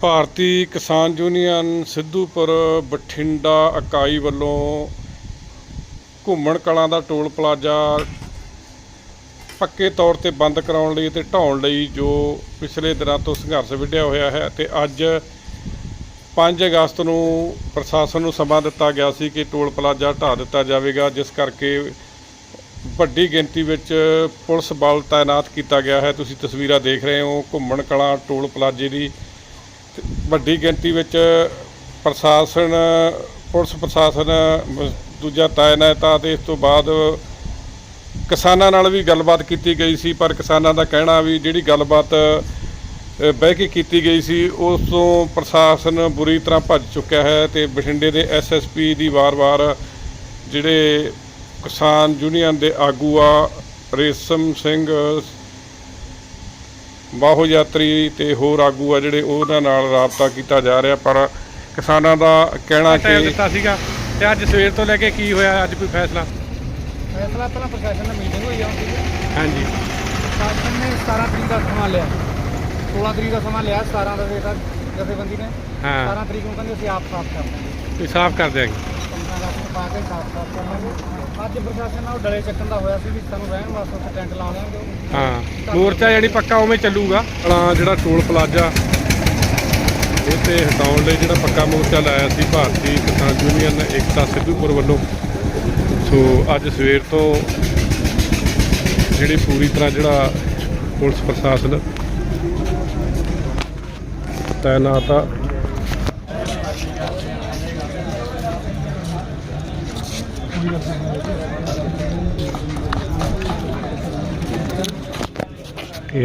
ਭਾਰਤੀ ਕਿਸਾਨ ਯੂਨੀਅਨ ਸਿੱਧੂਪੁਰ ਬਠਿੰਡਾ ਇਕਾਈ ਵੱਲੋਂ ਘੁੰਮਣ ਕਲਾਂ ਦਾ ਟੋਲ ਪਲਾਜ਼ਾ ਪੱਕੇ ਤੌਰ ਤੇ ਬੰਦ ਕਰਾਉਣ ਲਈ ਤੇ ਢਾਉਣ ਲਈ ਜੋ ਪਿਛਲੇ ਦਿਨਾਂ ਤੋਂ ਸੰਘਰਸ਼ ਵਿੱਢਿਆ ਹੋਇਆ ਹੈ ਤੇ ਅੱਜ 5 ਅਗਸਤ ਨੂੰ ਪ੍ਰਸ਼ਾਸਨ ਨੂੰ ਸਮਾਂ ਦਿੱਤਾ ਗਿਆ ਸੀ ਕਿ ਟੋਲ ਪਲਾਜ਼ਾ ਢਾ ਦਿੱਤਾ ਜਾਵੇਗਾ, ਜਿਸ ਕਰਕੇ ਵੱਡੀ ਗਿਣਤੀ ਵਿੱਚ ਪੁਲਿਸ ਬਲ ਤਾਇਨਾਤ ਕੀਤਾ ਗਿਆ ਹੈ। ਤੁਸੀਂ ਤਸਵੀਰਾਂ ਦੇਖ ਰਹੇ ਹੋ, ਘੁੰਮਣ ਕਲਾਂ ਟੋਲ ਪਲਾਜ਼ੇ ਦੀ ਵੱਡੀ ਗਿਣਤੀ ਵਿੱਚ ਪ੍ਰਸ਼ਾਸਨ ਪੁਲਿਸ ਪ੍ਰਸ਼ਾਸਨ ਮ- ਦੂਜਾ ਤਾਇਨਾਤ ਆ ਤੇ ਇਸ ਤੋਂ ਬਾਅਦ ਕਿਸਾਨਾਂ ਨਾਲ ਵੀ ਗੱਲਬਾਤ ਕੀਤੀ ਗਈ ਸੀ ਪਰ ਕਿਸਾਨਾਂ ਦਾ ਕਹਿਣਾ ਵੀ ਜਿਹੜੀ ਗੱਲਬਾਤ ਅ, ਬਹਿ ਕੇ ਕੀਤੀ ਗਈ ਸੀ ਉਸ ਤੋਂ ਪ੍ਰਸ਼ਾਸਨ ਬੁਰੀ ਤਰ੍ਹਾਂ ਭੱਜ ਚੁੱਕਿਆ ਹੈ ਤੇ ਬਠਿੰਡੇ ਦੇ ਐਸਐਸਪੀ ਦੀ ਵਾਰ-ਵਾਰ ਜਿਹੜੇ ਕਿਸਾਨ ਯੂਨੀਅਨ ਦੇ ਆਗੂ ਆ ਰੇਸ਼ਮ ਸਿੰਘ ਬਾਹੋ ਯਾਤਰੀ ਤੇ ਹੋਰ ਆਗੂ ਆ ਜਿਹੜੇ ਉਹਨਾਂ ਨਾਲ ਰਾਬਤਾ ਕੀਤਾ ਜਾ ਰਿਹਾ ਪਰ ਕਿਸਾਨਾਂ ਦਾ ਕਹਿਣਾ ਕਿ ਦਿੱਤਾ ਸੀਗਾ ਤੇ ਅੱਜ ਸਵੇਰ ਤੋਂ ਲੈ ਕੇ ਕੀ ਹੋਇਆ ਅੱਜ ਕੋਈ ਫੈਸਲਾ? ਫੈਸਲਾ ਪਹਿਲਾਂ ਪ੍ਰਸ਼ਾਸਨ ਨਾਲ ਮੀਟਿੰਗ ਹੋਈ ਆ ਹਾਂਜੀ। ਪ੍ਰਸ਼ਾਸਨ ਨੇ 17 ਤਰੀਕ ਦਾ ਸਮਾਂ ਲਿਆ। 16 ਤਰੀਕ ਦਾ ਸਮਾਂ ਲਿਆ 17 ਦਾ ਦੇਤਾ ਜਥੇਬੰਦੀ ਨੇ। ਹਾਂ। 17 ਤਰੀਕ ਨੂੰ ਕਹਿੰਦੇ ਅਸੀਂ ਆਪ ਸਾਫ਼ ਕਰ ਦਾਂਗੇ ਕੋਈ ਸਾਫ਼ ਕਰ ਦਿਆਂਗੇ। 15 ਪਾ ਕੇ ਸਾਫ਼ ਸਾਫ਼ ਕਰ ਲਾਂਗੇ ਅੱਜ ਪ੍ਰਸ਼ਾਸਨ ਨਾਲ ਡਲੇ ਚੱਕਣ ਦਾ ਹੋਇਆ ਸੀ ਵੀ ਸਾਨੂੰ ਰਹਿਣ ਵਾਸਤੇ ਉੱਥੇ ਟੈਂਟ ਲਾ ਦੇਣਗੇ। ਹਾਂ, ਮੋਰਚਾ ਜਿਹੜੀ ਪੱਕਾ ਉਵੇਂ ਚੱਲੂਗਾ। ਆਪਣਾ ਜਿਹੜਾ ਟੋਲ ਪਲਾਜ਼ਾ, ਇਹ ਤੇ ਹਟਾਉਣ ਲਈ ਜਿਹੜਾ ਪੱਕਾ ਮੋਰਚਾ ਲਾਇਆ ਸੀ ਭਾਰਤੀ ਕਿਸਾਨ ਯੂਨੀਅਨ ਏਕਤਾ ਸਿੱਧੂਪੁਰ ਵੱਲੋਂ। ਸੋ ਅੱਜ ਸਵੇਰ ਤੋਂ ਜਿਹੜੀ ਪੂਰੀ ਤਰ੍ਹਾਂ ਜਿਹੜਾ ਪੁਲਿਸ ਪ੍ਰਸ਼ਾਸਨ ਤਾਇਨਾਤ ਆ। ਕੀ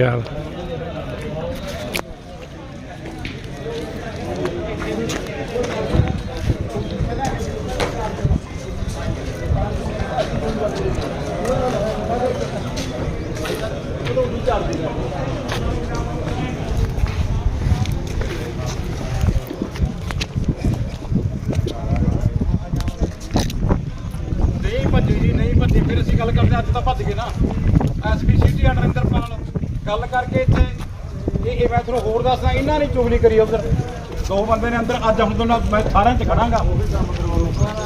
ਹਾਲ ਨਹੀਂ ਭੱਜੀ ਜੀ ਨਹੀਂ ਭੱਜੀ ਫਿਰ ਅਸੀਂ ਗੱਲ ਕਰਦੇ ਅੱਜ ਤਾਂ ਭੱਜ ਗਏ ਨਾ ਐਸਪੀ ਸਿਟੀ ਅੰਡਰ ਇੰਦਰਪਾਲ ਗੱਲ ਕਰਕੇ ਇੱਥੇ। ਇਹ ਇਹ ਮੈਂ ਤੁਹਾਨੂੰ ਹੋਰ ਦੱਸਦਾ ਇਹਨਾਂ ਨੇ ਚੁਗਲੀ ਕਰੀ ਉਧਰ। ਦੋ ਬੰਦੇ ਨੇ ਅੰਦਰ ਅੱਜ ਹੁਣ ਤੋਂ ਨਾ ਮੈਂ ਸਾਰਿਆਂ 'ਚ ਖੜਾਂਗਾ।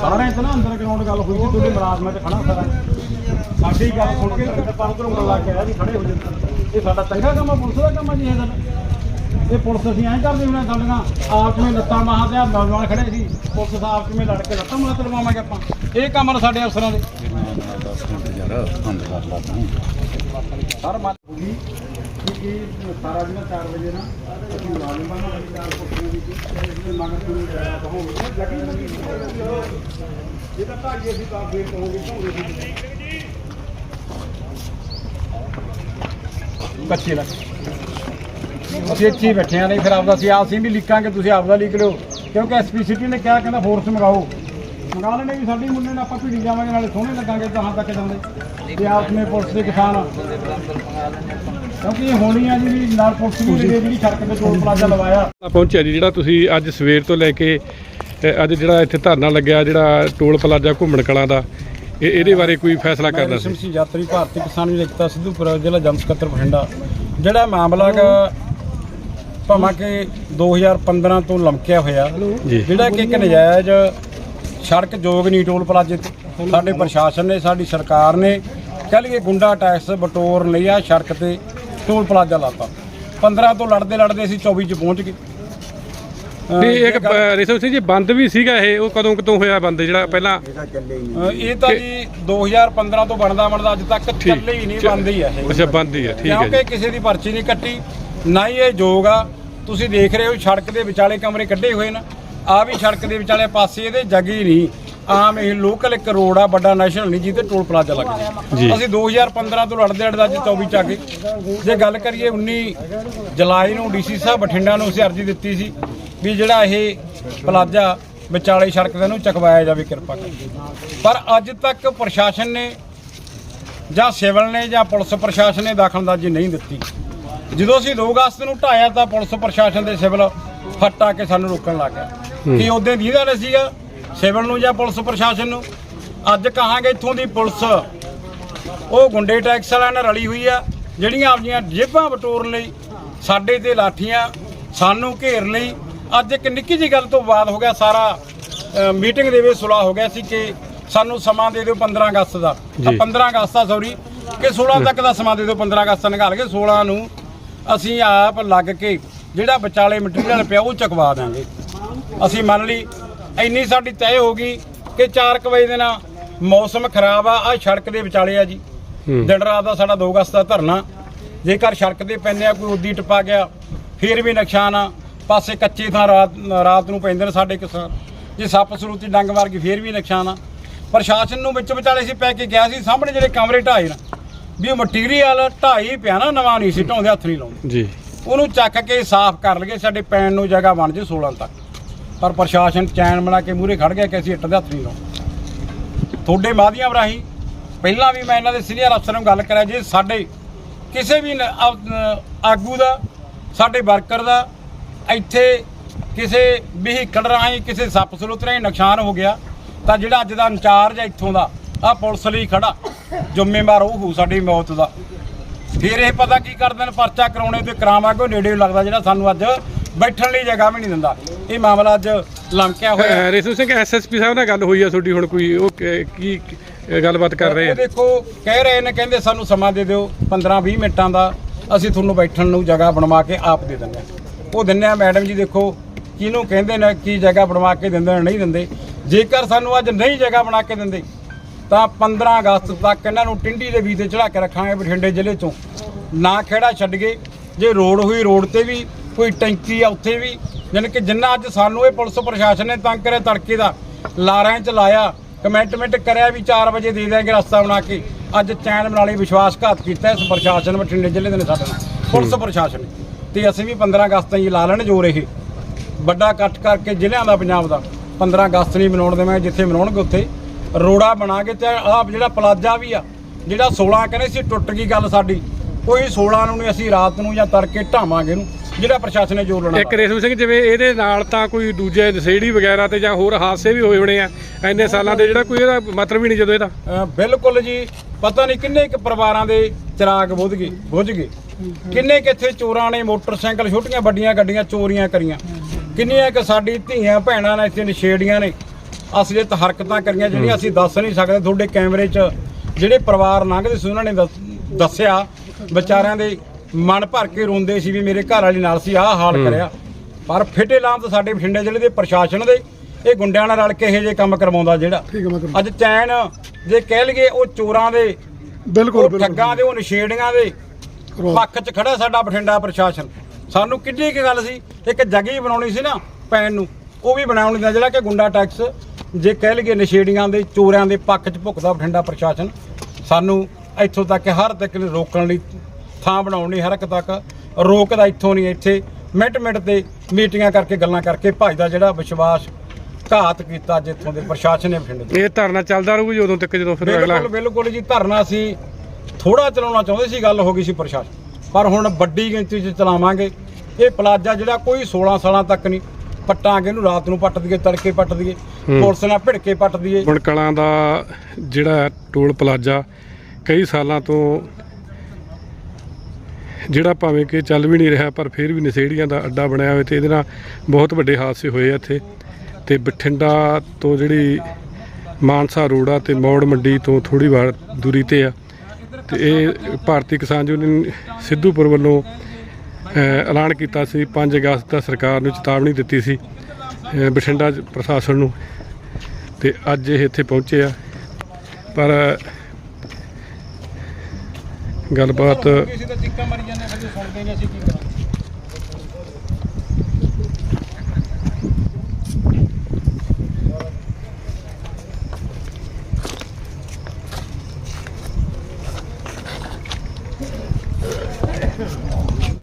ਸਾਰਿਆਂ 'ਚ ਨਾ ਅੰਦਰ ਗਰਾਊਂਡ ਗੱਲ ਹੋਈ ਸੀ ਤੁਹਾਡੇ ਮੁਲਾਜ਼ਮਾਂ 'ਚ ਖੜਾ ਸਾਰਿਆਂ 'ਚ। ਸਾਡੀ ਗੱਲ ਸੁਣ ਕੇ ਇੰਦਰਪਾਲ ਉਧਰੋਂ ਮੁੜ ਲਾ ਕੇ ਆਇਆ ਜੀ ਖੜੇ ਹੋ ਜਾਂਦੇ ਇਹ ਸਾਡਾ ਚੰਗਾ ਕੰਮ ਆ ਪੁਲਿਸ ਦਾ ਕੰਮ ਆ ਜੀ ਇਹ ਗੱਲ ਇਹ ਪੁਲਿਸ ਅਸੀਂ ਐਂ ਕਰਦੇ ਹੁੰਦੇ ਸਾਡੀਆਂ ਆਪ ਕਿਵੇਂ ਲੱਤਾਂ ਮਾਹਾਂ ਤੇ ਨੌਜਵਾਨ ਖੜੇ ਸੀ ਪੁਲਿਸ ਸਾਹਿਬ ਕਿਵੇਂ ਲੜ ਕੇ ਲੱਤਾਂ ਮਾਹਾਂ ਲਵਾਵਾਂਗੇ ਆਪਾਂ। ਇਹ ਕੰਮ ਨੇ ਸਾਡੇ ਅਫਸਰਾਂ ਦੇ। ਸਰ ਮਤ ਹੋਗੀ ਕਿ ਸਾਰਾ ਦਿਨ 4 ਵਜੇ ਨਾ ਅਸੀਂ ਮੁਲਾਜ਼ਮ ਬਣਾ ਸਾਡੀ ਚਾਰ ਦੀ ਇਹ ਮੰਗ ਤੋਂ ਕਹੋਗੇ ਲੱਗੀ ਲੱਗੀ ਜੇ ਤਾਂ ਭਾਜੀ ਅਸੀਂ ਤਾਂ ਫੇਰ ਕਹੋਗੇ ਢੋਂਗੇ ਸੀ ਬੱਚੇ ਲੱਗ ਅਸੀਂ ਇੱਥੇ ਬੈਠੇ ਆ ਨਹੀਂ ਫਿਰ ਆਪਦਾ ਸੀ ਅਸੀਂ ਵੀ ਲਿਖਾਂਗੇ ਤੁਸੀਂ ਆਪਦਾ ਲਿਖ ਲਿਓ। ਕਿਉਂਕਿ ਐਸਪੀ ਸਿਟੀ ਨੇ ਕਿਹਾ, ਕਹਿੰਦਾ ਫੋਰਸ ਮੰਗਾਓ। ਮੰਗਾ ਲੈਣੇ ਵੀ ਸਾਡੀ ਮੁੰਡੇ ਨਾਲ ਆਪਾਂ ਭੀੜੀ ਜਾਵਾਂਗੇ, ਨਾਲੇ ਸੋਹਣੇ ਲੱਗਾਂਗੇ ਤਾਂ ਤੱਕ ਜਾਂਦੇ ਤੇ ਆਪ ਪੁਲਿਸ ਦੇ ਕਿਸਾਨ ਕਿਉਂਕਿ ਇਹ ਹੋਣੀ ਆ ਜੀ ਵੀ ਨਾਲ ਪੁਲਿਸ ਵੀ ਲੱਗੇ ਜਿਹੜੀ ਸੜਕ ਤੇ ਟੋਲ ਪਲਾਜ਼ਾ ਲਵਾਇਆ। ਪਹੁੰਚਿਆ ਜੀ ਜਿਹੜਾ ਤੁਸੀਂ ਅੱਜ ਸਵੇਰ ਤੋਂ ਲੈ ਕੇ ਤੇ ਅੱਜ ਜਿਹੜਾ ਇੱਥੇ ਧਰਨਾ ਲੱਗਿਆ ਜਿਹੜਾ ਟੋਲ ਪਲਾਜ਼ਾ ਘੁੰਮਣ ਕਲਾਂ ਦਾ ਇਹ ਇਹਦੇ ਬਾਰੇ ਕੋਈ ਫੈਸਲਾ ਕਰਨਾ ਸੀ? ਸਿੰਘ ਯਾਤਰੀ ਭਾਰਤੀ ਕਿਸਾਨ ਏਕਤਾ ਸਿੱਧੂਪੁਰ ਜ਼ਿਲ੍ਹਾ ਜੰਮ ਸਕੱਤਰ ਬਠਿੰਡਾ। ਜਿਹੜਾ ਮਾਮਲਾ ਗਾ ਭਾਵੇਂ ਕਿ 2015 ਤੋਂ ਲਮਕਿਆ ਹੋਇਆ। ਜਿਹੜਾ ਕਿ ਇੱਕ ਨਜਾਇਜ਼ ਸੜਕ ਜੋਗ ਨਹੀਂ ਟੋਲ ਪਲਾਜ਼ੇ ਤੇ ਸਾਡੇ ਪ੍ਰਸ਼ਾਸਨ ਨੇ ਸਾਡੀ ਸਰਕਾਰ ਨੇ ਕਹਿ ਲਈਏ ਗੁੰਡਾ ਟੈਕਸ ਬਟੋਰ ਲਈ ਆ ਸੜਕ ਤੇ ਟੋਲ ਪਲਾਜ਼ਾ ਲਾਤਾ। 15 ਤੋਂ ਲੜਦੇ ਲੜਦੇ ਅਸੀਂ 24 ਚ ਪਹੁੰਚ ਗਏ। ਤੇ ਇੱਕ ਰੇਸ਼ਮ ਸਿੰਘ ਜੀ ਬੰਦ ਵੀ ਸੀਗਾ ਇਹ ਉਹ ਕਦੋਂ ਕਦੋਂ ਹੋਇਆ ਬੰਦ ਜਿਹੜਾ ਪਹਿਲਾਂ? ਇਹ ਤਾਂ ਜੀ 2015 ਤੋਂ ਬਣਦਾ ਬਣਦਾ ਅੱਜ ਤੱਕ ਚੱਲੇ ਹੀ ਨਹੀਂ ਬੰਦ ਹੀ ਆ ਇਹ। ਅੱਛਾ ਬੰਦ ਹੀ ਹੈ ਠੀਕ ਹੈ ਕਿਉਂਕਿ ਜੀ। ਕਿਸੇ ਦੀ ਪਰਚੀ ਨਹੀਂ ਕੱਟੀ ਨਾ ਹੀ ਇਹ ਯੋਗ ਆ। ਤੁਸੀਂ ਦੇਖ ਰਹੇ ਹੋ ਸੜਕ ਦੇ ਵਿਚਾਲੇ ਕਮਰੇ ਕੱਢੇ ਹੋਏ ਨੇ। ਆ ਵੀ ਸੜਕ ਦੇ ਵਿਚਾਲੇ ਪਾਸੇ ਇਹਦੇ ਜਗੀ ਨਹੀਂ। ਆਮ ਇਹ ਲੋਕਲ ਇੱਕ ਰੋਡ ਆ ਵੱਡਾ ਨੈਸ਼ਨਲ ਨਹੀਂ ਜਿਹਤੇ ਟੋਲ ਪਲਾਜ਼ਾ ਜੀ। ਲੱਗਦਾ ਅਸੀਂ 2015 ਤੋਂ ਲੜਦੇ ਲੜਦੇ ਅੱਜ 24 ਚ ਆ ਗਏ। ਜੇ ਗੱਲ ਕਰੀਏ 19 ਜੁਲਾਈ ਨੂੰ ਡੀਸੀ ਸਾਹਿਬ ਬਠਿੰਡਾ ਨੂੰ ਅਸੀਂ ਅਰਜ਼ੀ ਦਿੱਤੀ ਸੀ ਵੀ ਜਿਹੜਾ ਇਹ ਪਲਾਜ਼ਾ ਵਿਚਾਲੇ ਸੜਕ ਦਾ ਨੂੰ ਚਕਵਾਇਆ ਜਾਵੇ ਕਿਰਪਾ ਕਰਕੇ। ਪਰ ਅੱਜ ਤੱਕ ਪ੍ਰਸ਼ਾਸਨ ਨੇ ਜਾਂ ਸਿਵਲ ਨੇ ਜਾਂ ਪੁਲਿਸ ਪ੍ਰਸ਼ਾਸਨ ਨੇ ਦਖਲਅੰਦਾਜ਼ੀ ਨਹੀਂ ਦਿੱਤੀ। ਜਦੋਂ ਅਸੀਂ 2 ਅਗਸਤ ਨੂੰ ਢਾਇਆ ਤਾਂ ਪੁਲਿਸ ਪ੍ਰਸ਼ਾਸਨ ਦੇ ਸਿਵਲ ਫੱਟਾ ਕੇ ਸਾਨੂੰ ਰੋਕਣ ਲੱਗ ਗਿਆ। ਕਿ ਉਦੋਂ ਦੀਦਾ ਨਹੀਂ ਸੀਗਾ ਸਿਵਲ ਨੂੰ ਜਾਂ ਪੁਲਿਸ ਪ੍ਰਸ਼ਾਸਨ ਨੂੰ? ਅੱਜ ਕਹਾਂਗੇ ਇੱਥੋਂ ਦੀ ਪੁਲਿਸ। ਉਹ ਗੁੰਡੇ ਟੈਕਸ ਵਾਲਿਆਂ ਨਾਲ ਰਲੀ ਹੋਈ ਆ ਜਿਹੜੀਆਂ ਆਪਣੀਆਂ ਜੇਬਾਂ ਬਟੋਰਨ ਲਈ ਸਾਡੇ ਤੇ ਲਾਠੀਆਂ ਸਾਨੂੰ ਘੇਰ ਲਈ। ਅੱਜ ਇੱਕ ਨਿੱਕੀ ਜਿਹੀ ਗੱਲ ਤੋਂ ਬਾਅਦ ਹੋ ਗਿਆ ਸਾਰਾ ਮੀਟਿੰਗ ਦੇ ਵਿੱਚ ਸੁਲਾਹ ਹੋ ਗਿਆ ਸੀ ਕਿ ਸਾਨੂੰ ਸਮਾਂ ਦੇ ਦਿਓ 15 ਅਗਸਤ ਦਾ। ਤਾਂ ਜੀ। 15 ਅਗਸਤ ਦਾ ਸੌਰੀ ਕਿ 16 ਤੱਕ ਦਾ ਸਮਾਂ ਦੇ ਦਿਓ 15 ਅਗਸਤ ਨਿਕਾਲ ਕੇ 16 ਨੂੰ ਅਸੀਂ ਆਪ ਲੱਗ ਕੇ ਜਿਹੜਾ ਵਿਚਾਲੇ ਮਟੀਰੀਅਲ ਪਿਆ ਉਹ ਚਕਵਾ ਦਾਂਗੇ। ਅਸੀਂ ਮੰਨ ਲਈ ਇੰਨੀ ਸਾਡੀ ਤੈਅ ਹੋ ਗਈ ਕਿ 4 ਵਜੇ ਦੇ ਨਾਲ ਮੌਸਮ ਖਰਾਬ ਆ ਆ ਸੜਕ ਦੇ ਵਿਚਾਲੇ ਆ ਜੀ। ਦਿਨ ਰਾਤ ਦਾ ਸਾਡਾ 2 ਅਗਸਤ ਦਾ ਧਰਨਾ। ਜੇਕਰ ਸੜਕ ਦੇ ਪੈਂਦੇ ਆ ਕੋਈ ਉਦੀ ਟਪਾ ਗਿਆ ਫਿਰ ਵੀ ਨੁਕਸਾਨ ਆ। ਪਾਸੇ ਕੱਚੇ ਥਾਂ ਰਾਤ ਰਾਤ ਨੂੰ ਪੈਂਦੇ ਨੇ ਸਾਡੇ ਕਿਸਾਨ ਜੇ ਸੱਪ ਸਰੂਤੀ ਡੰਗ ਮਾਰ ਕੇ ਫਿਰ ਵੀ ਨੁਕਸਾਨ ਆ। ਪ੍ਰਸ਼ਾਸਨ ਨੂੰ ਵਿੱਚ ਵਿਚਾਲੇ ਸੀ ਪੈ ਕੇ ਗਿਆ ਸੀ ਸਾਹਮਣੇ ਜਿਹੜੇ ਕਮਰੇ ਢਾਏ ਨਾ ਵੀ ਉਹ ਮਟੀਰੀਅਲ ਢਾਈ ਪਿਆ ਨਾ ਨਵਾਂ ਨਹੀਂ ਸੀ ਢਾਉਂਦੇ ਹੱਥ ਨਹੀਂ ਲਾਉਂਦੇ। ਜੀ। ਉਹਨੂੰ ਚੱਕ ਕੇ ਸਾਫ਼ ਕਰ ਲਗੇ ਸਾਡੇ ਪੈਣ ਨੂੰ ਜਗ੍ਹਾ ਬਣ ਜੇ 16 ਤੱਕ। ਪਰ ਪ੍ਰਸ਼ਾਸਨ ਚੈਨ ਬਣਾ ਕੇ ਮੂਹਰੇ ਖੜ ਗਿਆ ਕਿ ਅਸੀਂ ਇੱਟ ਦੇ ਹੱਥ ਨਹੀਂ ਲਾਉਣਾ। ਤੁਹਾਡੇ ਮਾਧਿਅਮ ਰਾਹੀਂ ਪਹਿਲਾਂ ਵੀ ਮੈਂ ਇਹਨਾਂ ਦੇ ਸੀਨੀਅਰ ਅਫਸਰਾਂ ਨੂੰ ਗੱਲ ਕਰਿਆ, ਜੇ ਸਾਡੇ ਕਿਸੇ ਵੀ ਆਗੂ ਦਾ, ਸਾਡੇ ਵਰਕਰ ਦਾ ਇੱਥੇ ਕਿਸੇ ਵਹੀਕਲ ਰਾਹੀਂ ਕਿਸੇ ਸੱਪ ਸਲੂਤ ਰਾਹੀਂ ਨੁਕਸਾਨ ਹੋ ਗਿਆ, ਤਾਂ ਜਿਹੜਾ ਅੱਜ ਦਾ ਇੰਚਾਰਜ ਹੈ ਇੱਥੋਂ ਦਾ ਆ ਪੁਲਿਸ ਲਈ ਖੜਾ, ਜ਼ਿੰਮੇਵਾਰ ਉਹ ਹੋਊ ਸਾਡੀ ਮੌਤ ਦਾ। ਫਿਰ ਇਹ ਪਤਾ ਕੀ ਕਰਦੇ ਨੇ, ਪਰਚਾ ਕਰਾਉਣੇ ਤੇ ਕਰਾਵਾਂਗੇ ਨੇੜੇ ਲੱਗਦਾ ਜਿਹੜਾ ਸਾਨੂੰ ਅੱਜ ਬੈਠਣ ਲਈ ਜਗ੍ਹਾ ਵੀ ਨਹੀਂ ਦਿੰਦਾ। ਇਹ ਮਾਮਲਾ ਅੱਜ ਲਮਕਿਆ ਹੋਇਆ ਹੈ। ਰੇਸ਼ਮ ਸਿੰਘ ਐਸਐਸਪੀ ਸਾਹਿਬ ਨਾਲ ਗੱਲ ਹੋਈ ਆ ਤੁਹਾਡੀ ਹੁਣ ਕੋਈ ਉਹ ਕ- ਕੀ ਕੀ ਗੱਲਬਾਤ ਕਰ ਰਹੇ ਉਹ ਆ ਦੇਖੋ ਕਹਿ ਰਹੇ ਨੇ ਕਹਿੰਦੇ ਸਾਨੂੰ ਸਮਾਂ ਦੇ ਦਿਓ 15 20 ਮਿੰਟਾਂ ਦਾ ਅਸੀਂ ਤੁਹਾਨੂੰ ਬੈਠਣ ਨੂੰ ਜਗ੍ਹਾ ਬਣਵਾ ਕੇ ਆਪ ਦੇ ਦਿੰਦੇ ਹਾਂ। ਉਹ ਦਿੰਦੇ ਆ ਮੈਡਮ ਜੀ ਦੇਖੋ ਕਿਹਨੂੰ ਕਹਿੰਦੇ ਨੇ ਕੀ ਜਗ੍ਹਾ ਬਣਵਾ ਕੇ ਦਿੰਦੇ ਨੇ ਨਹੀਂ ਦਿੰਦੇ। ਜੇਕਰ ਸਾਨੂੰ ਅੱਜ ਨਹੀਂ ਜਗ੍ਹਾ ਬਣਾ ਕੇ ਦਿੰਦੇ ਤਾਂ 15 ਅਗਸਤ ਤੱਕ ਇਹਨਾਂ ਨੂੰ ਟਿੰਡੀ ਦੇ ਵੀਤੇ ਚੜਾ ਕੇ ਰੱਖਾਂਗੇ ਬਠਿੰਡੇ ਜ਼ਿਲ੍ਹੇ ਤੋਂ ਨਾ ਖੇੜਾ ਛੱਡ ਗਏ ਜੇ ਰੋਡ ਹੋਈ ਰੋਡ ਤੇ ਵੀ ਕੋਈ ਟੈਂਕੀ ਆ ਉੱਥੇ ਵੀ ਜਾਣੀ ਕਿ ਜਿੰਨਾ ਅੱਜ ਸਾਨੂੰ ਇਹ ਪੁਲਿਸ ਪ੍ਰਸ਼ਾਸਨ ਨੇ ਤੰਗ ਕਰਿਆ ਤੜਕੇ ਦਾ ਲਾਰਾਂ ਚ ਲਾਇਆ ਕਮੈਂਟਮੈਂਟ ਕਰਿਆ ਵੀ 4 ਵਜੇ ਦੇ ਦਿਆਂਗੇ ਰਸਤਾ ਬਣਾ ਕੇ। ਅੱਜ ਚੈਨ ਲਈ ਵਿਸ਼ਵਾਸਘਾਤ ਕੀਤਾ ਇਸ ਪ੍ਰਸ਼ਾਸਨ ਬਠਿੰਡੇ ਜ਼ਿਲ੍ਹੇ ਦੇ ਨੇ ਸਾਡੇ ਨਾਲ ਪੁਲਿਸ ਪ੍ਰਸ਼ਾਸਨ ਨੇ। ਤੇ ਅਸੀਂ ਵੀ 15 ਅਗਸਤ ਤਾਈਂ ਲਾ ਲੈਣ ਜੋਰ ਇਹ। ਵੱਡਾ ਇਕੱਠ ਕਰਕੇ ਜ਼ਿਲ੍ਹਿਆਂ ਦਾ ਪੰਜਾਬ ਦਾ 15 ਅਗਸਤ ਨਹੀਂ ਮਨਾਉਣ ਦੇਵਾਂਗੇ ਜਿੱਥੇ ਮਨਾਉਣਗੇ ਉੱਥੇ। ਰੋੜਾ ਬਣਾਗੇ ਤੇ ਆਹ ਜਿਹੜਾ ਪਲਾਜ਼ਾ ਵੀ ਆ ਜਿਹੜਾ 16 ਕਹਿੰਦੇ ਸੀ ਟੁੱਟ ਗਈ ਗੱਲ ਸਾਡੀ ਕੋਈ 16 ਨੂੰ ਨਹੀਂ ਅਸੀਂ ਰਾਤ ਨੂੰ ਜਾਂ ਤੜਕੇ ਢਾਵਾਂਗੇ ਇਹਨੂੰ। ਜਿਹੜਾ ਪ੍ਰਸ਼ਾਸਨ ਨੇ ਜੋਰ ਲਾਉਣਾ ਇੱਕ ਰੇਸ਼ਮ ਸਿੰਘ ਜਿਵੇਂ ਇਹਦੇ ਨਾਲ ਤਾਂ ਕੋਈ ਦੂਜੇ ਨਸ਼ੇੜੀ ਵਗੈਰਾ ਤੇ ਜਾਂ ਹੋਰ ਹਾਦਸੇ ਵੀ ਹੋਏ ਹੋਣੇ ਆ ਇੰਨੇ ਸਾਲਾਂ ਦੇ ਜਿਹੜਾ ਕੋਈ ਇਹਦਾ ਮਤਲਬ ਹੀ ਨਹੀਂ ਜਦੋਂ ਇਹਦਾ। ਬਿਲਕੁਲ ਜੀ ਪਤਾ ਨਹੀਂ ਕਿੰਨੇ ਕੁ ਪਰਿਵਾਰਾਂ ਦੇ ਚਿਰਾਗ ਬੁੱਝ ਗਏ ਬੁੱਝ ਗਏ। ਕਿੰਨੇ ਕਿੱਥੇ ਚੋਰਾਂ ਨੇ ਮੋਟਰਸਾਈਕਲ ਛੋਟੀਆਂ ਵੱਡੀਆਂ ਗੱਡੀਆਂ ਚੋਰੀਆਂ ਕਰੀਆਂ। ਕਿੰਨੀਆਂ ਕਿ ਸਾਡੀ ਧੀਆਂ ਭੈਣਾਂ ਨੇ ਇੱਥੇ ਨਸ਼ੇੜੀਆਂ ਨੇ। ਅਸਲੀਅਤ ਹਰਕਤਾਂ ਕਰੀਆਂ ਜਿਹੜੀਆਂ ਅਸੀਂ ਦੱਸ ਨਹੀਂ ਸਕਦੇ। ਤੁਹਾਡੇ ਕੈਮਰੇ 'ਚ ਜਿਹੜੇ ਪਰਿਵਾਰ ਲੰਘਦੇ ਸੀ ਉਹਨਾਂ ਨੇ ਦੱਸ- ਦੱਸਿਆ ਵਿਚਾਰਿਆਂ ਦੇ ਮਨ ਭਰ ਕੇ ਰੋਂਦੇ ਸੀ ਵੀ ਮੇਰੇ ਘਰ ਵਾਲੀ ਨਾਲ ਸੀ ਆਹ ਹਾਲ ਕਰਿਆ। ਪਰ ਫਿੱਟੇ ਲਾਂ ਤਾਂ ਸਾਡੇ ਬਠਿੰਡੇ ਜ਼ਿਲ੍ਹੇ ਦੇ ਪ੍ਰਸ਼ਾਸਨ ਦੇ। ਇਹ ਗੁੰਡਿਆਂ ਨਾਲ ਰਲ ਕੇ ਇਹੋ ਜਿਹੇ ਕੰਮ ਕਰਵਾਉਂਦਾ ਜਿਹੜਾ। ਅੱਜ ਚੈਨ ਜੇ ਕਹਿ ਲਈਏ ਉਹ ਚੋਰਾਂ ਦੇ ਬਿਲਕੁਲ ਠੱਗਾਂ ਦੇ ਉਹ ਨਸ਼ੇੜੀਆਂ ਦੇ ਪੱਖ 'ਚ ਖੜਾ ਸਾਡਾ ਬਠਿੰਡਾ ਪ੍ਰਸ਼ਾਸਨ। ਸਾਨੂੰ ਕਿੰਨੀ ਕੀ ਗੱਲ ਸੀ ਇੱਕ ਜਗ੍ਹਾ ਬਣਾਉਣੀ ਸੀ ਨਾ ਪੈਣ ਨੂੰ ਉਹ ਵੀ ਬਣਾਉਣ ਦਾ ਜਿਹੜਾ ਕਿ ਗੁੰਡਾ ਟੈਕਸ ਜੇ ਕਹਿ ਲਈਏ ਨਸ਼ੇੜੀਆਂ ਦੇ ਚੋਰਿਆਂ ਦੇ ਪੱਖ 'ਚ ਭੁਗਦਾ ਬਠਿੰਡਾ ਪ੍ਰਸ਼ਾਸਨ। ਸਾਨੂੰ ਇੱਥੋਂ ਤੱਕ ਹਰ ਤੱਕ ਰੋਕਣ ਲਈ ਥਾਂ ਬਣਾਉਣ ਲਈ ਹਰ ਇੱਕ ਤੱਕ ਰੋਕਦਾ ਇੱਥੋਂ ਨਹੀਂ ਇੱਥੇ। ਮਿੰਟ ਮਿੰਟ ਤੇ ਮੀਟਿੰਗਾਂ ਕਰਕੇ ਗੱਲਾਂ ਕਰਕੇ ਭਜਦਾ ਜਿਹੜਾ ਵਿਸ਼ਵਾਸ ਘਾਤ ਕੀਤਾ ਜਿੱਥੋਂ ਦੇ ਪ੍ਰਸ਼ਾਸਨ ਨੇ ਬਠਿੰਡੇ ਦੇ। ਇਹ ਧਰਨਾ ਚੱਲਦਾ ਰਹੂ ਜਦੋਂ ਤੱਕ ਜਦੋਂ ਫਿਰ ਅਗਲਾ ਬਿਲਕੁਲ ਬਿਲਕੁਲ ਜੀ ਧਰਨਾ ਸੀ ਥੋੜਾ ਚਲਾਉਣਾ ਚਾਹੁੰਦੇ ਸੀ ਗੱਲ ਹੋ ਗਈ ਸੀ ਪ੍ਰਸ਼ਾਸਨ। ਪਰ ਹੁਣ ਵੱਡੀ ਗਿਣਤੀ 'ਚ ਚਲਾਵਾਂਗੇ। ਇਹ ਪਲਾਜ਼ਾ ਜਿਹੜਾ ਕੋਈ 16 ਸਾਲਾਂ ਤੱਕ ਨਹੀਂ ਪੱਟਾਂਗੇ ਇਹਨੂੰ ਰਾਤ ਨੂੰ ਪੱਟ ਦਈਏ ਤੜਕੇ ਪੱਟ ਦਈਏ ਪੁਲਿਸ ਨਾਲ ਭਿੜਕੇ ਪੱਟ ਦਈਏ। ਬਣਕਲਾਂ ਦਾ ਜਿਹੜਾ ਟੋਲ ਪਲਾਜ਼ਾ ਕਈ ਸਾਲਾਂ ਤੋਂ ਜਿਹੜਾ ਭਾਵੇਂ ਕਿ ਚੱਲ ਵੀ ਨਹੀਂ ਰਿਹਾ, ਪਰ ਫਿਰ ਵੀ ਨਸ਼ੇੜੀਆਂ ਦਾ ਅੱਡਾ ਬਣਿਆ ਹੋਇਆ ਤੇ ਇਹਦੇ ਨਾਲ ਬਹੁਤ ਵੱਡੇ ਹਾਦਸੇ ਹੋਏ ਆ ਇੱਥੇ। ਤੇ ਬਠਿੰਡਾ ਤੋਂ ਜਿਹੜੀ ਮਾਨਸਾ ਰੋਡ ਆ ਤੇ ਮੌੜ ਮੰਡੀ ਤੋਂ ਥੋੜੀ ਵਾਰ ਦੂਰੀ ਤੇ ਆ। ਤੇ ਇਹ ਭਾਰਤੀ ਕਿਸਾਨ ਯੂਨੀਅਨ ਸਿੱਧੂਪੁਰ ਵੱਲੋਂ ਐਲਾਨ ਕੀਤਾ ਸੀ 5 ਅਗਸਤ ਦਾ ਸਰਕਾਰ ਨੂੰ ਚੇਤਾਵਨੀ ਦਿੱਤੀ ਸੀ ਬਠਿੰਡਾ ਪ੍ਰਸ਼ਾਸਨ ਨੂੰ। ਤੇ ਅੱਜ ਇਹ ਇੱਥੇ ਪਹੁੰਚੇ ਆ। ਪਰ ਗੱਲਬਾਤ ਕਿਸੇ ਦਾ ਚੀਕਾਂ ਮਰੀ ਜਾਂਦੇ ਫਿਰ ਸੁਣਦੇ ਨਹੀਂ ਅਸੀਂ ਕੀ ਕਰਾਂ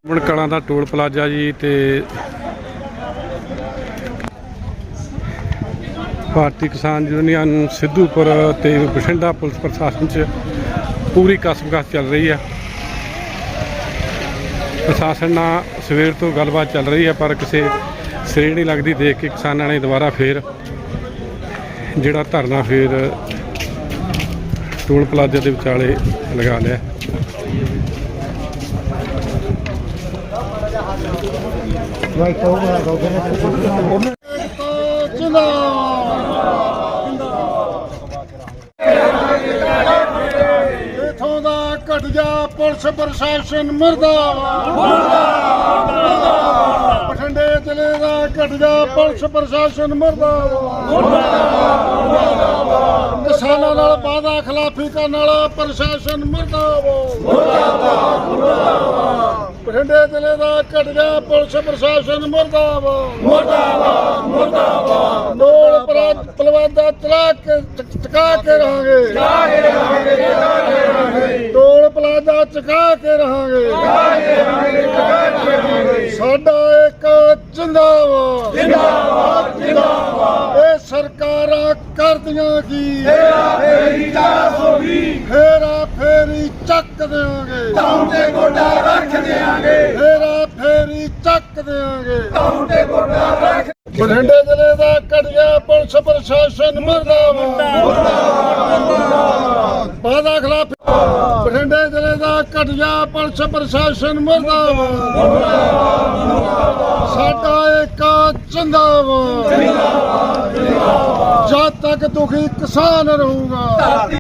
ਬਣਕਲਾਂ ਦਾ ਟੋਲ ਪਲਾਜ਼ਾ ਜੀ ਤੇ ਭਾਰਤੀ ਕਿਸਾਨ ਯੂਨੀਅਨ ਸਿੱਧੂਪੁਰ ਤੇ ਬਠਿੰਡਾ ਪੁਲਿਸ ਪ੍ਰਸ਼ਾਸਨ ਚ ਪੂਰੀ ਕਸਮਕਸ ਚੱਲ ਰਹੀ ਆ ਪ੍ਰਸ਼ਾਸਨ ਨਾਲ ਸਵੇਰ ਤੋਂ ਗੱਲਬਾਤ ਚੱਲ ਰਹੀ ਹੈ ਪਰ ਕਿਸੇ ਸਿਰੇ ਨਹੀਂ ਲੱਗਦੀ ਦੇਖ ਕੇ ਕਿਸਾਨਾਂ ਨੇ ਦੁਬਾਰਾ ਫੇਰ ਜਿਹੜਾ ਧਰਨਾ ਫੇਰ ਟੋਲ ਪਲਾਜ਼ਾ ਦੇ ਵਿਚਾਲੇ ਲਗਾ ਲਿਆ ਇਥੋਂ ਦਾ ਘਟਿਆ ਪੁਲਿਸ ਪ੍ਰਸ਼ਾਸਨ ਮਰਦਾਬਾਦ। ਮਰਦਾਬਾਦ ਬਠਿੰਡੇ ਜ਼ਿਲ੍ਹੇ ਦਾ ਘਟਿਆ ਪੁਲਿਸ ਪ੍ਰਸ਼ਾਸਨ ਮਰਦਾਬਾਦ। ਕਿਸਾਨਾਂ ਨਾਲ ਵਾਅਦਾ ਖਿਲਾਫੀ ਕਰਨ ਵਾਲਾ ਪ੍ਰਸ਼ਾਸਨ ਮਰਦਾਬਾਦ। ਬਠਿੰਡੇ ਜ਼ਿਲ੍ਹੇ ਦਾ ਘਟਿਆ ਪੁਲਿਸ ਪ੍ਰਸ਼ਾਸਨ ਮਰਦਾਬਾਦ। ਮਰਦਾਬਾਦ ਮਰਦਾਬਾਦ। ਲੋੜ ਪਲਵਾਦਾ ਚਲਾ ਕੇ ਚਕਾ ਕੇ ਰਹਾਂਗੇ। ਟੋਲ ਪਲਾਜ਼ਾ ਚਕਾ ਕੇ ਰਹਾਂਗੇ। ਸਾਡਾ ਇੱਕ ਜਿੰਦਾਬਾਦ। ਜਿੰਦਾਬਾਦ ਜਿੰਦਾਬਾਦ। ਇਹ ਸਰਕਾਰਾਂ ਕਰਦੀਆਂ ਕੀ? ਫੇਰਾ ਫੇਰੀ 420 ਫੇਰਾ ਫੇਰੀ ਚੱਕ ਦੇਾਂਗੇ ਤੇ ਗੋਡਾ ਰੱਖ ਦੇਾਂਗੇ ਫੇਰਾ ਫੇਰੀ ਚੱਕ ਦੇਾਂਗੇ ਤੇ ਗੋਡਾ ਰੱਖ ਬਠਿੰਡੇ ਜ਼ਿਲ੍ਹੇ ਦਾ ਕੜੀਆ ਪੁਲਿਸ ਪ੍ਰਸ਼ਾਸਨ ਮਰਦਾਬਾਦ। ਵਾਦਾ ਖਿਲਾਫ ਬਠਿੰਡੇ ਜ਼ਿਲ੍ਹੇ ਦਾ ਘਟਿਆ ਪੁਲਿਸ ਪ੍ਰਸ਼ਾਸਨ ਮਰਦਾਬਾਦ। ਸਾਡਾ ਇੱਕ ਜਿੰਦਾਬਾਦ ਜਦ ਤੱਕ ਦੁਖੀ ਕਿਸਾਨ ਰਹੂਗਾ।